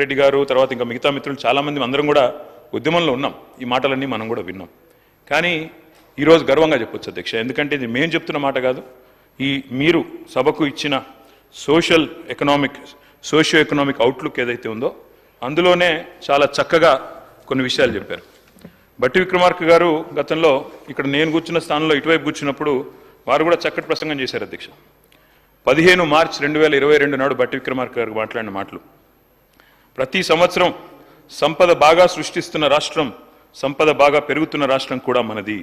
రెడ్డి గారు తర్వాత ఇంకా మిగతా మిత్రులు చాలామంది అందరం కూడా ఉద్యమంలో ఉన్నాం. ఈ మాటలన్నీ మనం కూడా విన్నాం. కానీ ఈరోజు గర్వంగా చెప్పొచ్చు అధ్యక్ష. ఎందుకంటే ఇది మేము చెప్తున్న మాట కాదు. ఈ మీరు సభకు ఇచ్చిన social economic socio economic outlook ఏదైతే ఉందో అందులోనే చాలా చక్కగా కొన్ని విషయాలు చెప్పారు. బట్టి విక్రమార్క గారు గతంలో ఇక్కడ నేను కూర్చున్న స్థానంలో ఇటువైపు కూర్చున్నప్పుడు వారు కూడా చక్కటి ప్రసంగం చేశారు అధ్యక్ష. పదిహేను మార్చ్ రెండు వేల ఇరవై రెండు నాడు బట్టి విక్రమార్క గారు మాట్లాడిన మాటలు. ప్రతి సంవత్సరం సంపద బాగా సృష్టిస్తున్న రాష్ట్రం సంపద బాగా పెరుగుతున్న రాష్ట్రం కూడా మనది.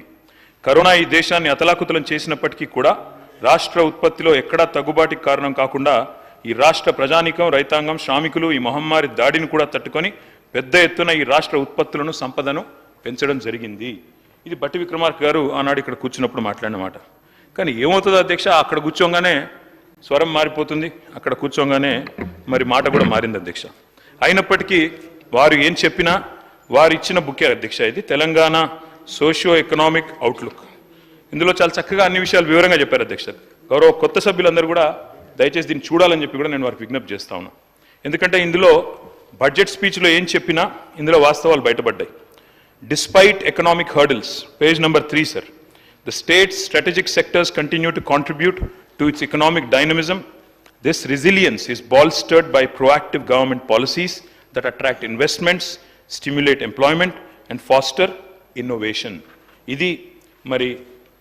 కరోనా ఈ దేశాన్ని అతలాకుతలం చేసినప్పటికీ కూడా రాష్ట్ర ఉత్పత్తిలో ఎక్కడా తగ్గుబాటికి కారణం కాకుండా ఈ రాష్ట్ర ప్రజానికం రైతాంగం శ్రామికులు ఈ మహమ్మారి దాడిని కూడా తట్టుకొని పెద్ద ఎత్తున ఈ రాష్ట్ర ఉత్పత్తులను సంపదను పెంచడం జరిగింది. ఇది బట్టి విక్రమార్క గారు ఆనాడు ఇక్కడ కూర్చున్నప్పుడు మాట్లాడినమాట కానీ ఏమవుతుందో అధ్యక్ష? అక్కడ కూర్చోగానే స్వరం మారిపోతుంది. అక్కడ కూర్చోగానే మరి మాట కూడా మారింది అధ్యక్ష. అయినప్పటికీ వారు ఏం చెప్పినా వారు ఇచ్చిన బుక్కే అధ్యక్ష ఇది తెలంగాణ సోషియో ఎకనామిక్ అవుట్లుక్. ఇందులో చాలా చక్కగా అన్ని విషయాలు వివరంగా చెప్పారు అధ్యక్ష. గౌరవ కొత్త సభ్యులందరూ కూడా దయచేసి దీన్ని చూడాలని చెప్పి కూడా నేను వారికి విజ్ఞప్తి చేస్తా ఉన్నా. ఎందుకంటే ఇందులో బడ్జెట్ స్పీచ్లో ఏం చెప్పినా ఇందులో వాస్తవాలు బయటపడ్డాయి. Despite economic hurdles page number three sir the state strategic sectors continue to contribute to its economic dynamism This resilience is bolstered by proactive government policies that attract investments, stimulate employment, and foster innovation. ఇది మరి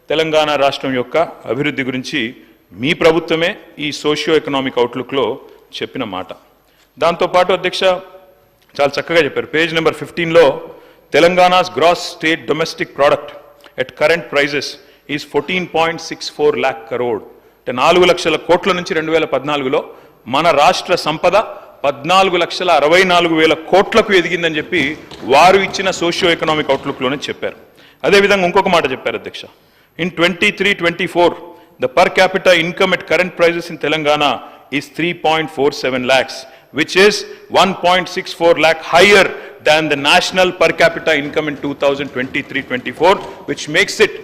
తెలంగాణ రాష్ట్రం యొక్క అభివృద్ధి గురించి మీ ప్రభుత్వమే ఈ socio economic అవుట్లుక్లో చెప్పిన మాట. దాంతోపాటు అధ్యక్ష చాలా చక్కగా చెప్పారు. పేజ్ నెంబర్ ఫిఫ్టీన్లో Telangana's gross state domestic product at current prices is fourteen point six four lakh crore అంటే నాలుగు లక్షల కోట్ల నుంచి రెండు వేల పద్నాలుగులో మన రాష్ట్ర సంపద పద్నాలుగు లక్షల అరవై నాలుగు వేల కోట్లకు ఎదిగిందని చెప్పి వారు ఇచ్చిన సోషియో ఎకనామిక్ అవుట్లుక్లోనే చెప్పారు. అదేవిధంగా ఇంకొక మాట చెప్పారు అధ్యక్ష. In twenty three twenty four the per capital income at current prices in Telangana is three point four seven lakhs which is one point six four lakh higher than the national per capital income in two thousand twenty three twenty four which makes it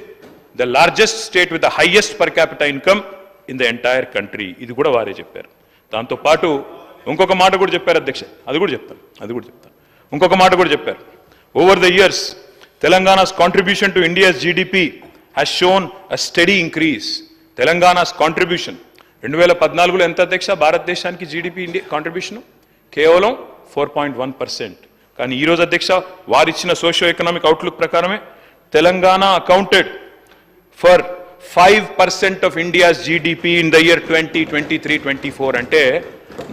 the largest state with the highest per capital income in the entire country ఇది కూడా వారే చెప్పారు. దాంతో పాటు ఇంకొక మాట కూడా చెప్పారు అధ్యక్ష. అది కూడా చెప్తాను. అది కూడా చెప్తాను. ఇంకొక మాట కూడా చెప్పారు. Over the years Telangana's contribution to India's GDP has shown a steady increase Telangana's contribution రెండు వేల పద్నాలుగులో ఎంత అధ్యక్ష? భారతదేశానికి జీడిపి ఇండియా కాంట్రిబ్యూషన్ కేవలం ఫోర్ పాయింట్ వన్ పర్సెంట్ కానీ ఈరోజు అధ్యక్ష వారిచ్చిన సోషియో ఎకనామిక్ అవుట్లుక్ ప్రకారమే Telangana accounted for five percent of India's GDP in the year twenty twenty three twenty four అంటే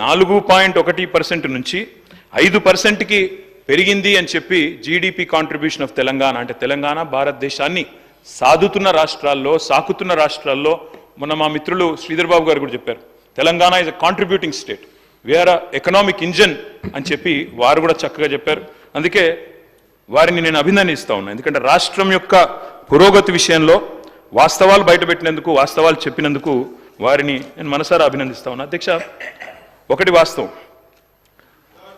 నాలుగు పాయింట్ ఒకటి పర్సెంట్ నుంచి ఐదు పర్సెంట్కి పెరిగింది అని చెప్పి జీడిపి కాంట్రిబ్యూషన్ ఆఫ్ తెలంగాణ. అంటే తెలంగాణ భారతదేశాన్ని సాదుతున్న రాష్ట్రాల్లో సాకుతున్న రాష్ట్రాల్లో మొన్న మా మిత్రులు శ్రీధర్ బాబు గారు కూడా చెప్పారు Telangana is a contributing state we are economic engine అని చెప్పి వారు కూడా చక్కగా చెప్పారు. అందుకే వారిని నేను అభినందిస్తా ఉన్నాను ఎందుకంటే రాష్ట్రం యొక్క పురోగతి విషయంలో వాస్తవాలు బయటపెట్టినందుకు వాస్తవాలు చెప్పినందుకు వారిని నేను మనసారా అభినందిస్తా ఉన్నా. అధ్యక్ష ఒకటి వాస్తవం.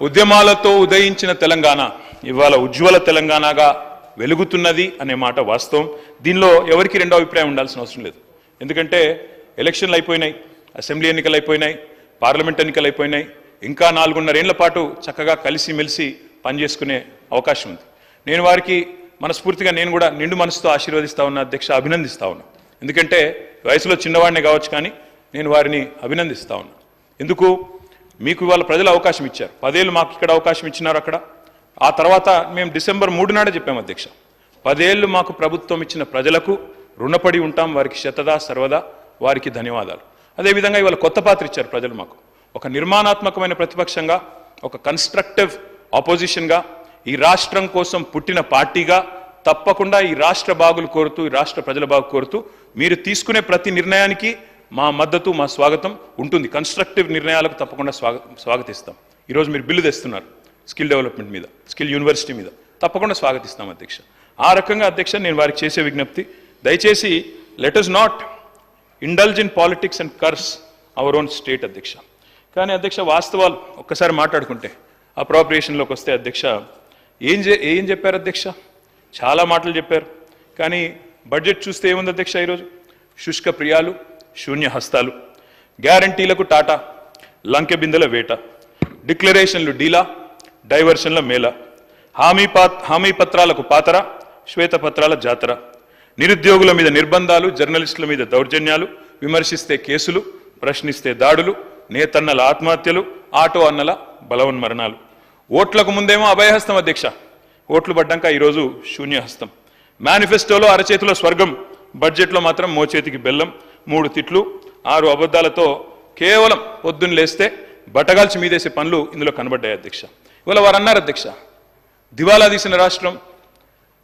ఉద్యమాలతో ఉదయించిన తెలంగాణ ఇవాళ ఉజ్వల తెలంగాణగా వెలుగుతున్నది అనే మాట వాస్తవం. దీనిలో ఎవరికి రెండో అభిప్రాయం ఉండాల్సిన అవసరం లేదు. ఎందుకంటే ఎలక్షన్లు అయిపోయినాయి అసెంబ్లీ ఎన్నికలు అయిపోయినాయి పార్లమెంట్ ఎన్నికలు అయిపోయినాయి. ఇంకా నాలుగున్నరేళ్ళ పాటు చక్కగా కలిసిమెలిసి పనిచేసుకునే అవకాశం ఉంది. నేను వారికి మనస్ఫూర్తిగా నేను కూడా నిండు మనసుతో ఆశీర్వదిస్తా ఉన్నా అధ్యక్ష అభినందిస్తా ఉన్నా. ఎందుకంటే వయసులో చిన్నవాడిని కావచ్చు కానీ నేను వారిని అభినందిస్తా ఉన్నా. ఎందుకు? మీకు ఇవాళ ప్రజలు అవకాశం ఇచ్చారు. పదేళ్ళు మాకు ఇక్కడ అవకాశం ఇచ్చినారు అక్కడ. ఆ తర్వాత మేము డిసెంబర్ మూడు నాడే చెప్పాము అధ్యక్ష. పదేళ్ళు మాకు ప్రభుత్వం ఇచ్చిన ప్రజలకు రుణపడి ఉంటాం. వారికి శతదా సర్వదా వారికి ధన్యవాదాలు. అదేవిధంగా ఇవాళ కొత్త పాత్ర ఇచ్చారు ప్రజలు మాకు. ఒక నిర్మాణాత్మకమైన ప్రతిపక్షంగా ఒక కన్స్ట్రక్టివ్ ఆపోజిషన్గా ఈ రాష్ట్రం కోసం పుట్టిన పార్టీగా తప్పకుండా ఈ రాష్ట్ర బాగులు కోరుతూ ఈ రాష్ట్ర ప్రజల బాగు కోరుతూ మీరు తీసుకునే ప్రతి నిర్ణయానికి మా మద్దతు మా స్వాగతం ఉంటుంది. కన్స్ట్రక్టివ్ నిర్ణయాలకు తప్పకుండా స్వాగ స్వాగతిస్తాం. ఈరోజు మీరు బిల్లు తెస్తున్నారు స్కిల్ డెవలప్మెంట్ మీద స్కిల్ యూనివర్సిటీ మీద. తప్పకుండా స్వాగతిస్తాం అధ్యక్ష. ఆ రకంగా అధ్యక్ష నేను వారికి చేసే విజ్ఞప్తి దయచేసి let us not indulge in politics and curse our own state అధ్యక్ష. కానీ అధ్యక్ష వాస్తవాలు ఒక్కసారి మాట్లాడుకుంటే అప్రాప్రియేషన్లోకి వస్తే అధ్యక్ష ఏం చే ఏం చెప్పారు అధ్యక్ష? చాలా మాటలు చెప్పారు. కానీ బడ్జెట్ చూస్తే ఏముంది అధ్యక్ష ఈరోజు? శుష్క ప్రియాలు శూన్య హస్తాలు. గ్యారంటీలకు టాటా లంకె బిందెల వేట. డిక్లరేషన్లు డీలా డైవర్షన్ల మేళ హామీ పా హామీ పత్రాలకు పాతర శ్వేతపత్రాల జాతర. నిరుద్యోగుల మీద నిర్బంధాలు జర్నలిస్టుల మీద దౌర్జన్యాలు విమర్శిస్తే కేసులు ప్రశ్నిస్తే దాడులు నేతన్నల ఆత్మహత్యలు ఆటో అన్నల బలవన్మరణాలు. ఓట్లకు ముందేమో అభయహస్తం అధ్యక్ష. ఓట్లు పడ్డాక ఈరోజు శూన్యహస్తం. మేనిఫెస్టోలో అరచేతిలో స్వర్గం బడ్జెట్లో మాత్రం మోచేతికి బెల్లం మూడు తిట్లు ఆరు అబద్ధాలతో కేవలం పొద్దున్న లేస్తే బట్టగాల్చి మీదేసే పనులు ఇందులో కనబడ్డాయి అధ్యక్ష. ఇవాళ వారు అన్నారు అధ్యక్ష దివాలా తీసిన రాష్ట్రం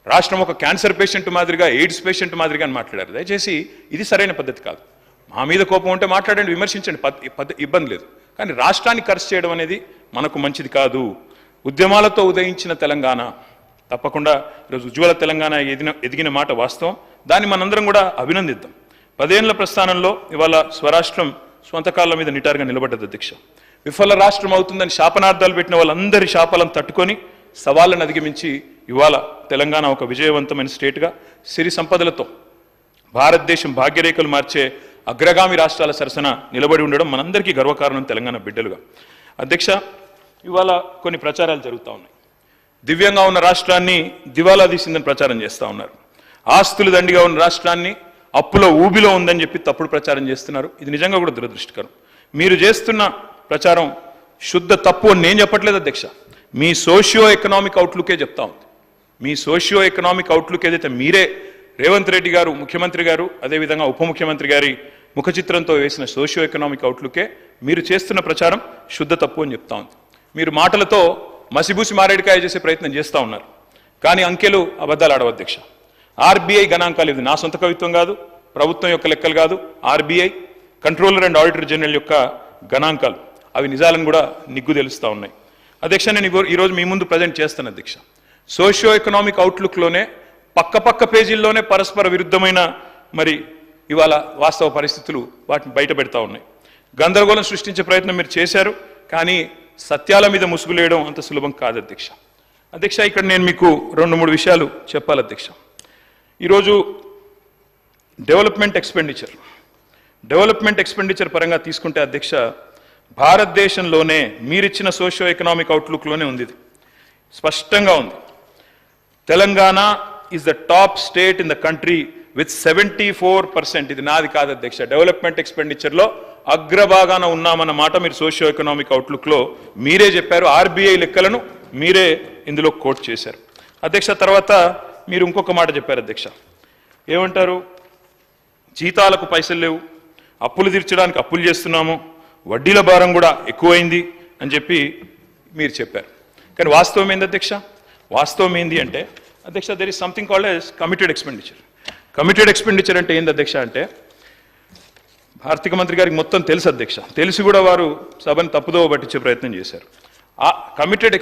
రాష్ట్రం ఒక క్యాన్సర్ పేషెంట్ మాదిరిగా ఎయిడ్స్ పేషెంట్ మాదిరిగా అని మాట్లాడారు. దయచేసి ఇది సరైన పద్ధతి కాదు. మా మీద కోపం ఉంటే మాట్లాడండి విమర్శించండి పద్- ఇబ్బంది లేదు. కానీ రాష్ట్రాన్ని ఖర్చు చేయడం అనేది మనకు మంచిది కాదు. ఉద్యమాలతో ఉదయించిన తెలంగాణ తప్పకుండా ఈరోజు ఉజ్వల తెలంగాణ ఎదిగిన ఎదిగిన మాట వాస్తవం. దాన్ని మనందరం కూడా అభినందిద్దాం. పదేళ్ళ ప్రస్థానంలో ఇవాళ స్వరాష్ట్రం స్వంత మీద నిటారుగా నిలబడ్డది అధ్యక్ష. విఫల రాష్ట్రం అవుతుందని శాపనార్థాలు పెట్టిన వాళ్ళందరి శాపాలను తట్టుకొని సవాళ్ళను అధిగమించి ఇవాళ తెలంగాణ ఒక విజయవంతమైన స్టేట్గా సిరి సంపదలతో భారతదేశం భాగ్యరేఖలు మార్చే అగ్రగామి రాష్ట్రాల సరసన నిలబడి ఉండడం మనందరికీ గర్వకారణం తెలంగాణ బిడ్డలుగా. అధ్యక్ష ఇవాళ కొన్ని ప్రచారాలు జరుగుతూ ఉన్నాయి. దివ్యంగా ఉన్న రాష్ట్రాన్ని దివాలా తీసిందని ప్రచారం చేస్తూ ఉన్నారు. ఆస్తులు దండిగా ఉన్న రాష్ట్రాన్ని అప్పులో ఊబిలో ఉందని చెప్పి తప్పుడు ప్రచారం చేస్తున్నారు. ఇది నిజంగా కూడా దురదృష్టకరం. మీరు చేస్తున్న ప్రచారం శుద్ధ తప్పు అని నేను చెప్పట్లేదు అధ్యక్ష. మీ సోషియో ఎకనామిక్ అవుట్లుకే చెప్తా ఉంది. మీ సోషియో ఎకనామిక్ అవుట్లుక్ ఏదైతే మీరే రేవంత్ రెడ్డి గారు ముఖ్యమంత్రి గారు అదేవిధంగా ఉప ముఖ్యమంత్రి గారి ముఖ చిత్రంతో వేసిన సోషియో ఎకనామిక్ అవుట్లుకే మీరు చేస్తున్న ప్రచారం శుద్ధ తప్పు అని చెప్తా ఉంది. మీరు మాటలతో మసిబూసి మారేడికాయ చేసే ప్రయత్నం చేస్తూ ఉన్నారు. కానీ అంకెలు అబద్ధాలు ఆడవు అధ్యక్ష ఆర్బీఐ గణాంకాలు ఇది నా సొంత కవిత్వం కాదు ప్రభుత్వం యొక్క లెక్కలు కాదు RBI controller and auditor general యొక్క గణాంకాలు. అవి నిజాలను కూడా నిగ్గు తెలుస్తూ ఉన్నాయి. అధ్యక్ష నేను ఈరోజు మీ ముందు ప్రజెంట్ చేస్తాను అధ్యక్ష సోషియో ఎకనామిక్ అవుట్లుక్లోనే పక్క పక్క పేజీల్లోనే పరస్పర విరుద్ధమైన మరి ఇవాళ వాస్తవ పరిస్థితులు వాటిని బయట పెడతా ఉన్నాయి. గందరగోళం సృష్టించే ప్రయత్నం మీరు చేశారు కానీ సత్యాల మీద ముసుగులేయడం అంత సులభం కాదు అధ్యక్ష. అధ్యక్ష ఇక్కడ నేను మీకు రెండు మూడు విషయాలు చెప్పాలి అధ్యక్ష. ఈరోజు డెవలప్మెంట్ ఎక్స్పెండిచర్. డెవలప్మెంట్ ఎక్స్పెండిచర్ పరంగా తీసుకుంటే అధ్యక్ష భారతదేశంలోనే మీరిచ్చిన సోషియో ఎకనామిక్ అవుట్లుక్లోనే ఉంది ఇది. స్పష్టంగా ఉంది. Telangana is the top state in the country with seventy four percent ఇది నాది కాదు అధ్యక్ష. డెవలప్మెంట్ ఎక్స్పెండిచర్లో అగ్రభాగాన ఉన్నామన్న మాట మీరు సోషియో ఎకనామిక్ అవుట్లుక్లో మీరే చెప్పారు. ఆర్బీఐ లెక్కలను మీరే ఇందులో కోట్ చేశారు. అధ్యక్ష తర్వాత మీరు ఇంకొక మాట చెప్పారు అధ్యక్ష. ఏమంటారు? జీతాలకు పైసలు లేవు. అప్పులు తీర్చడానికి అప్పులు చేస్తున్నాము. వడ్డీల భారం కూడా ఎక్కువైంది అని చెప్పి మీరు చెప్పారు. కానీ వాస్తవం ఏంది అధ్యక్ష? వాస్తవం ఏంది అంటే అధ్యక్ష there is something called as committed expenditure committed expenditure అంటే ఏంది అధ్యక్ష అంటే ఆర్థిక మంత్రి గారికి మొత్తం తెలుసు అధ్యక్ష. తెలిసి కూడా వారు సభను తప్పుదోవ పట్టించే ప్రయత్నం చేశారు. ఆ కమిటెడ్